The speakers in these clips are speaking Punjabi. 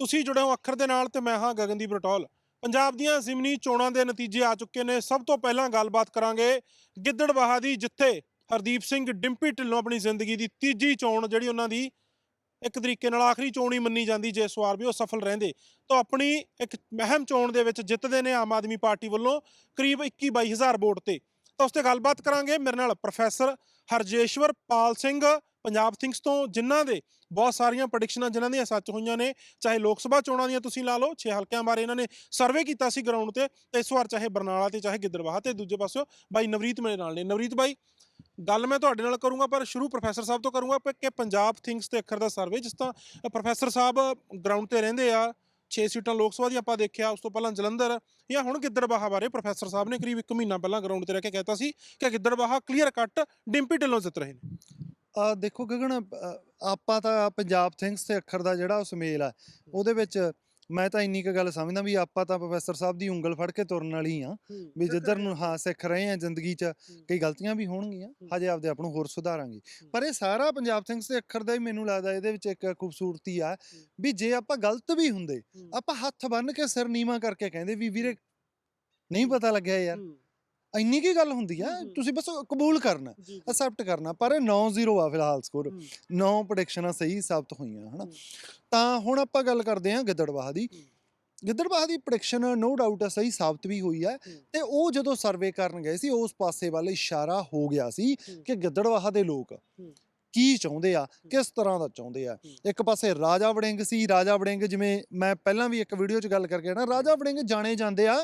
ਤੁਸੀਂ ਜੁੜੇ ਹੋ ਅੱਖਰ ਦੇ ਨਾਲ ਤੇ ਮੈਂ ਹਾਂ ਗਗਨਦੀਪ ਰਟੌਲ। ਪੰਜਾਬ ਦੀਆਂ ਜ਼ਿਮਨੀ ਚੋਣਾਂ ਦੇ ਨਤੀਜੇ ਆ ਚੁੱਕੇ ਨੇ। ਸਭ ਤੋਂ ਪਹਿਲਾਂ ਗੱਲਬਾਤ ਕਰਾਂਗੇ ਗਿੱਦੜਬਾਹਾ ਦੀ, ਜਿੱਥੇ ਹਰਦੀਪ ਸਿੰਘ ਡਿੰਪੀ ਢਿੱਲੋਂ ਆਪਣੀ ਜ਼ਿੰਦਗੀ ਦੀ ਤੀਜੀ ਚੋਣ, ਜਿਹੜੀ ਉਹਨਾਂ ਦੀ ਇੱਕ ਤਰੀਕੇ ਨਾਲ ਆਖਰੀ ਚੋਣ ਹੀ ਮੰਨੀ ਜਾਂਦੀ, ਜੇ ਇਸ ਵਾਰ ਵੀ ਉਹ ਸਫਲ ਰਹਿੰਦੇ। ਤਾਂ ਆਪਣੀ ਇੱਕ ਮਹਿਮ ਚੋਣ ਦੇ ਵਿੱਚ ਜਿੱਤਦੇ ਨੇ ਆਮ ਆਦਮੀ ਪਾਰਟੀ ਵੱਲੋਂ ਕਰੀਬ 21 22 ਹਜ਼ਾਰ ਵੋਟ ਤੇ। ਤਾਂ ਉਸ ਤੇ ਗੱਲਬਾਤ ਕਰਾਂਗੇ। ਮੇਰੇ ਨਾਲ ਪ੍ਰੋਫੈਸਰ ਹਰਜੇਸ਼ਵਰ ਪਾਲ ਸਿੰਘ ਪੰਜਾਬ ਥਿੰਕਸ ਤੋਂ ਜਿਨ੍ਹਾਂ ਦੇ ਬਹੁਤ ਸਾਰੀਆਂ ਪ੍ਰੈਡਿਕਸ਼ਨਾਂ ਜਿਨ੍ਹਾਂ ਦੀਆਂ ਸੱਚ ਹੋਈਆਂ ਨੇ, ਚਾਹੇ ਲੋਕ ਸਭਾ ਚੋਣਾਂ ਦੀਆਂ ਤੁਸੀਂ ਲਾ ਲਓ 6 ਹਲਕਿਆਂ ਬਾਰੇ ਇਹਨਾਂ ਨੇ ਸਰਵੇ ਕੀਤਾ ਸੀ ਗਰਾਊਂਡ ਤੇ ਇਸ ਵਾਰ ਚਾਹੇ ਬਰਨਾਲਾ ਤੇ, ਚਾਹੇ ਗਿੱਦੜਬਾਹਾ ਤੇ, ਦੂਜੇ ਪਾਸਿਓ ਬਾਈ ਨਵਰੀਤ ਮੇਰੇ ਨਾਲ ਨੇ। ਨਵਰੀਤ ਬਾਈ, ਗੱਲ ਮੈਂ ਤੁਹਾਡੇ ਨਾਲ ਕਰੂੰਗਾ, ਪਰ ਸ਼ੁਰੂ ਪ੍ਰੋਫੈਸਰ ਸਾਹਿਬ ਤੋਂ ਕਰੂੰਗਾ, ਕਿ ਪੰਜਾਬ ਥਿੰਗਸ ਤੇ ਅੱਖਰ ਦਾ ਸਰਵੇ ਜਿਸ ਤਾਂ ਪ੍ਰੋਫੈਸਰ ਸਾਹਿਬ ਗਰਾਊਂਡ ਤੇ ਰਹਿੰਦੇ ਆ 6 ਸੀਟਾਂ ਲੋਕ ਸਭਾ ਦੀ ਆਪਾਂ ਦੇਖਿਆ, ਉਸ ਤੋਂ ਪਹਿਲਾਂ ਜਲੰਧਰ ਜਾਂ ਹੁਣ ਗਿੱਦੜਬਾਹਾ ਬਾਰੇ ਪ੍ਰੋਫੈਸਰ ਸਾਹਿਬ ਨੇ ਕਰੀਬ 1 ਮਹੀਨਾ ਪਹਿਲਾਂ ਗਰਾਊਂਡ ਤੇ ਰਹਿ ਕੇ ਕਹਿਤਾ ਸੀ ਕਿ ਗਿੱਦੜਬਾਹਾ ਕਲੀਅਰ ਕੱਟ ਡਿੰਪੀ ਢਿੱਲੋਂ ਜਿੱਤ ਰਹੇ ਨੇ। ਆ ਦੇਖੋ ਗਗਨ ਆਪਾਂ ਤਾਂ ਪੰਜਾਬ ਥਿੰਕਸ ਤੇ ਅੱਖਰ ਦਾ ਜਿਹੜਾ ਉਹ ਸੁਮੇਲ ਆ ਉਹਦੇ ਵਿੱਚ ਮੈਂ ਤਾਂ ਇੰਨੀ ਕੁ ਗੱਲ ਸਮਝਦਾ ਵੀ ਆਪਾਂ ਤਾਂ ਪ੍ਰੋਫੈਸਰ ਸਾਹਿਬ ਦੀ ਉਂਗਲ ਫੜ ਕੇ ਤੁਰਨ ਵਾਲੀ ਆ ਵੀ ਜਿੱਧਰ ਨੂੰ ਹਾਂ ਸਿੱਖ ਰਹੇ ਆ ਜ਼ਿੰਦਗੀ 'ਚ ਕਈ ਗਲਤੀਆਂ ਵੀ ਹੋਣਗੀਆਂ ਹਜੇ ਆਪਦੇ ਆਪ ਨੂੰ ਹੋਰ ਸੁਧਾਰਾਂਗੇ। ਪਰ ਇਹ ਸਾਰਾ ਪੰਜਾਬ ਥਿੰਕਸ ਦੇ ਅੱਖਰ ਦਾ ਹੀ ਮੈਨੂੰ ਲੱਗਦਾ ਇਹਦੇ ਵਿੱਚ ਇੱਕ ਖੂਬਸੂਰਤੀ ਆ ਵੀ ਜੇ ਆਪਾਂ ਗਲਤ ਵੀ ਹੁੰਦੇ ਆਪਾਂ ਹੱਥ ਬੰਨ ਕੇ ਸਿਰ ਨੀਵਾ ਕਰਕੇ ਕਹਿੰਦੇ ਵੀ ਵੀਰੇ ਨਹੀਂ ਪਤਾ ਲੱਗਿਆ ਯਾਰ। ਇੰਨੀ ਕੀ ਗੱਲ ਹੁੰਦੀ ਆ। ਤੁਸੀਂ ਬਸ ਕਬੂਲ ਕਰਨਾ ਅਸੈਪਟ ਕਰਨਾ ਪਰ ਇਹ 9-0 ਆ ਫਿਲਹਾਲ ਸਕੋਰ ਹੂੰ। 9 ਪ੍ਰੈਡਿਕਸ਼ਨਾਂ ਸਹੀ ਸਾਬਤ ਹੋਈਆਂ ਹਨਾ। ਤਾਂ ਹੁਣ ਆਪਾਂ ਗੱਲ ਕਰਦੇ ਹਾਂ ਗਿੱਦੜਬਾਹਾ ਦੀ। ਗਿੱਦੜਬਾਹਾ ਦੀ ਪ੍ਰੈਡਿਕਸ਼ਨ ਨੋ ਡਾਊਟ ਸਹੀ ਸਾਬਤ ਵੀ ਹੋਈ ਹੈ। ਤੇ ਉਹ ਜਦੋਂ ਸਰਵੇ ਕਰਨ ਗਏ ਸੀ ਉਸ ਪਾਸੇ ਵੱਲ ਇਸ਼ਾਰਾ ਹੋ ਗਿਆ ਸੀ। ਕਿ ਗਿੱਦੜਬਾਹਾ ਦੇ ਲੋਕ ਕੀ ਚਾਹੁੰਦੇ ਆ ਕਿਸ ਤਰ੍ਹਾਂ ਦਾ ਚਾਹੁੰਦੇ ਆ। ਇੱਕ ਪਾਸੇ ਰਾਜਾ ਵੜਿੰਗ ਸੀ ਰਾਜਾ ਵੜਿੰਗ ਜਿਵੇਂ ਮੈਂ ਪਹਿਲਾਂ ਵੀ ਇੱਕ ਵੀਡੀਓ 'ਚ ਗੱਲ ਕਰਕੇ ਨਾ ਰਾਜਾ ਵੜਿੰਗ ਜਾਣੇ ਜਾਂਦੇ ਆ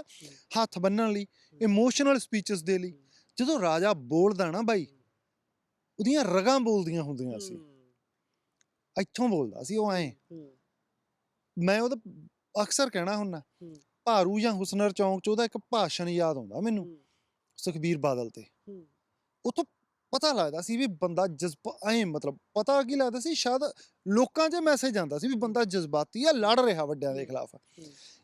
ਹੱਥ ਬੰਨਣ ਲਈ ਇਮੋਸ਼ਨਲ ਸਪੀਚਸ ਦੇ ਲਈ। ਜਦੋਂ ਰਾਜਾ ਬੋਲਦਾ ਨਾ ਬਾਈ ਉਹਦੀਆਂ ਰਗਾਂ ਬੋਲਦੀਆਂ ਹੁੰਦੀਆਂ ਸੀ। ਇੱਥੋਂ ਬੋਲਦਾ ਸੀ ਉਹ ਐਂ। ਮੈਂ ਉਹਦਾ ਅਕਸਰ ਕਹਿਣਾ ਹੁੰਨਾ। ਭਾਰੂ ਜਾਂ ਹੁਸਨਰ ਚੌਂਕ 'ਚ ਉਹਦਾ ਇੱਕ ਭਾਸ਼ਣ ਯਾਦ ਆਉਂਦਾ ਮੈਨੂੰ ਸੁਖਬੀਰ ਬਾਦਲ ਤੇ। ਉਥੋਂ ਪਤਾ ਲੱਗਦਾ ਸੀ ਵੀ ਬੰਦਾ ਜਜ਼ਬਾ ਐਂ ਮਤਲਬ ਪਤਾ ਕੀ ਲੱਗਦਾ ਸੀ ਸ਼ਾਇਦ ਲੋਕਾਂ 'ਚ ਮੈਸੇਜ ਆਉਂਦਾ ਸੀ ਵੀ ਬੰਦਾ ਜਜ਼ਬਾਤੀ ਆ ਲੜ ਰਿਹਾ ਵੱਡਿਆਂ ਦੇ ਖਿਲਾਫ।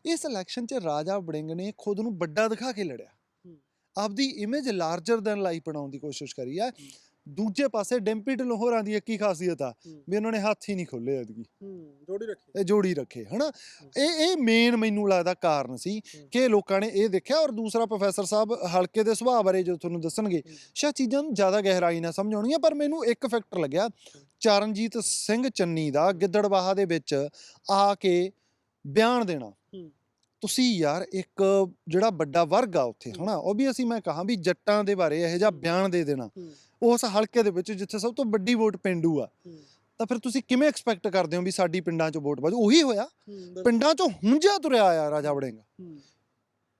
ਇਸ ਇਲੈਕਸ਼ਨ 'ਚ ਰਾਜਾ ਵੜਿੰਗ ਨੇ ਖੁਦ ਨੂੰ ਵੱਡਾ ਦਿਖਾ ਕੇ ਲੜਿਆ। ਆਪਦੀ ਇਮੇਜ ਲਾਰਜਰ ਦੈਨ ਲਾਈਫ ਬਣਾਉਣ ਦੀ ਕੋਸ਼ਿਸ਼ ਕਰੀ ਆ। ਦੂਜੇ ਪਾਸੇ ਡੈਂਪੀ ਢਿੱਲੋਂ ਹੋਰਾਂ ਦੀ ਇੱਕ ਹੀ ਖਾਸੀਅਤ ਆ ਵੀ ਉਹਨਾਂ ਨੇ ਹੱਥ ਹੀ ਨਹੀਂ ਖੋਲੇ ਐਤਕੀ। ਜੋੜੀ ਰੱਖੀ। ਇਹ ਜੋੜੀ ਰੱਖੇ ਹਨਾ? ਇਹ ਇਹ ਮੇਨ ਮੈਨੂੰ ਲੱਗਦਾ ਕਾਰਨ ਸੀ ਹੂੰ। ਕਿ ਲੋਕਾਂ ਨੇ ਇਹ ਦੇਖਿਆ ਔਰ ਦੂਸਰਾ ਪ੍ਰੋਫੈਸਰ ਸਾਹਿਬ ਹਲਕੇ ਦੇ ਸੁਭਾਅ ਬਾਰੇ ਜੋ ਤੁਹਾਨੂੰ ਦੱਸਣਗੇ ਸ਼ਾਇਦ ਚੀਜ਼ਾਂ ਨੂੰ ਜ਼ਿਆਦਾ ਗਹਿਰਾਈ ਨਾਲ ਸਮਝਾਉਣੀਆਂ ਪਰ ਮੈਨੂੰ ਇੱਕ ਫੈਕਟਰ ਲੱਗਿਆ ਚਰਨਜੀਤ ਸਿੰਘ ਚੰਨੀ ਦਾ ਗਿੱਦੜਬਾਹਾ ਦੇ ਵਿੱਚ ਆ ਕੇ ਬਿਆਨ ਦੇਣਾ। ਹੂੰ। ਤੁਸੀਂ ਯਾਰ ਇੱਕ ਜਿਹੜਾ ਵੱਡਾ ਵਰਗ ਆ ਉੱਥੇ। ਹਨਾ ਉਹ ਵੀ ਅਸੀਂ ਮੈਂ ਕਹਾਂ ਵੀ ਜੱਟਾਂ ਦੇ ਬਾਰੇ ਇਹੋ ਜਿਹਾ। ਬਿਆਨ ਦੇ ਦੇਣਾ। ਉਸ ਹਲਕੇ ਦੇ ਵਿੱਚ ਜਿੱਥੇ ਸਭ ਤੋਂ ਵੱਡੀ ਵੋਟ ਪਿੰਡੂ ਆ ਤਾਂ ਫਿਰ ਤੁਸੀਂ ਕਿਵੇਂ ਐਕਸਪੈਕਟ ਕਰਦੇ ਹੋ ਵੀ ਸਾਡੀ ਪਿੰਡਾਂ 'ਚ ਵੋਟ ਬਾਜੂ? ਉਹੀ ਹੋਇਆ। ਪਿੰਡਾਂ 'ਚੋਂ ਹੁੰਜਿਆ ਤੁਰਿਆ ਆ ਰਾਜਾ ਵੜਿੰਗ।